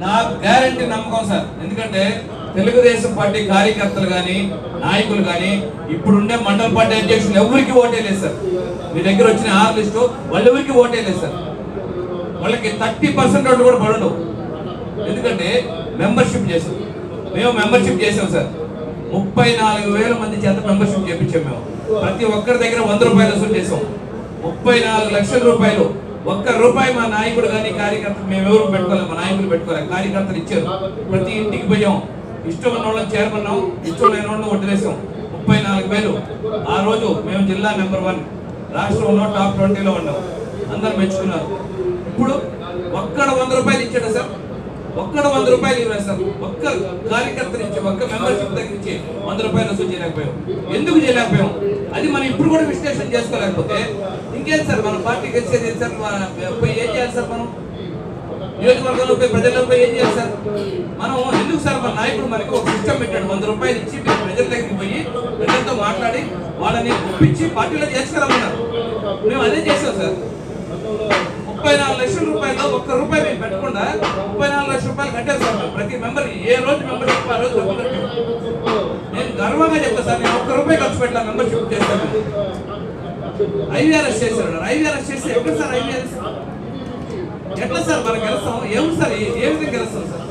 Guarantee నమ్మకం sir. ఎందుకంటే Telugu Desam party కార్యకర్తలు కానీ నాయకులు కానీ ఇప్పుడుండే మండల పార్టీ అధ్యక్షులు ఎవరికి ఓటేలేదు సార్. మీ దగ్గర వచ్చిన ఆరు లిస్టు వాళ్ళెవరికి ఓటే లేదు సార్. వాళ్ళకి థర్టీ పర్సెంట్ ఓట్లు కూడా పడవు ఎందుకంటే మెంబర్షిప్ చేసాం. మేము మెంబర్షిప్ చేసాం సార్. ముప్పై నాలుగు వేల మంది చేత మెంబర్షిప్ చేపించాం మేము. ప్రతి ఒక్కరి దగ్గర వంద రూపాయలు వసూలు చేసాం. ముప్పై నాలుగు లక్షల రూపాయలు ఒక్క రూపాయి మా నాయకుడు కానీ కార్యకర్తలు మేము పెట్టుకోలేదు మా నాయకులు పెట్టుకోలేదు. కార్యకర్తలు ఇచ్చారు. ప్రతి ఇంటికి పోయాం. ఇష్టం ఉన్న వాళ్ళని చేరమన్నాం ఇష్టం లేని వాళ్ళని వదిలేసాం. ముప్పై నాలుగు వేలు. ఆ రోజు మేము జిల్లా నెంబర్ వన్. రాష్ట్రంలో టాప్ ట్వంటీలో ఉన్నాం. అందరు మెచ్చుకున్నారు. ఇప్పుడు ఒక్కడ వంద రూపాయలు ఇచ్చాడు సార్? ఒక్కడ వంద రూపాయలు ఇవ్వాలి సార్ ఒక్క కార్యకర్త నుంచి ఒక్క మెంబర్షిప్ తగ్గించి వంద రూపాయలు వసూలు చేయలేకపోయాం. ఎందుకు చేయలేకపోయాం? అది మనం ఇప్పుడు కూడా విశ్లేషణ చేసుకోలేకపోతే ఇంకేం సార్ మన పార్టీకి వచ్చేది సార్? పోయి ఏం చేయాలి సార్ మనం? నియోజకవర్గంలో పోయి ప్రజల్లో పోయి ఏం చేయాలి సార్? మనం ఎందుకు సార్ మన నాయకుడు మనకి ఒక సిస్టమ్ పెట్టాడు? వంద రూపాయలు ఇచ్చి ప్రజల దగ్గరికి పోయి ప్రజలతో మాట్లాడి వాళ్ళని ఒప్పించి పార్టీలో చేసుకురమ్మన్నారు మేము అదే చేస్తాం సార్. ముప్పై నాలుగు లక్షల రూపాయలు ఒక్క రూపాయి నాలుగు సార్ ప్రతి మెంబర్ ఏ రోజు మెంబర్షిప్ ఆ రోజు నేను గర్వంగా చెప్తా సార్ నేను ఒక్క రూపాయి ఖర్చు పెట్టాను మెంబర్షిప్ చేస్తాను ఐవీఆర్ఎస్ చేశారు ఐవీఆర్ఎస్ చేస్తే ఎక్కడ సార్ ఐవీఆర్ఎస్ ఎట్లా సార్ మనం గెలుస్తాం? ఏమి సార్? ఏ విధంగా గెలుస్తాం సార్?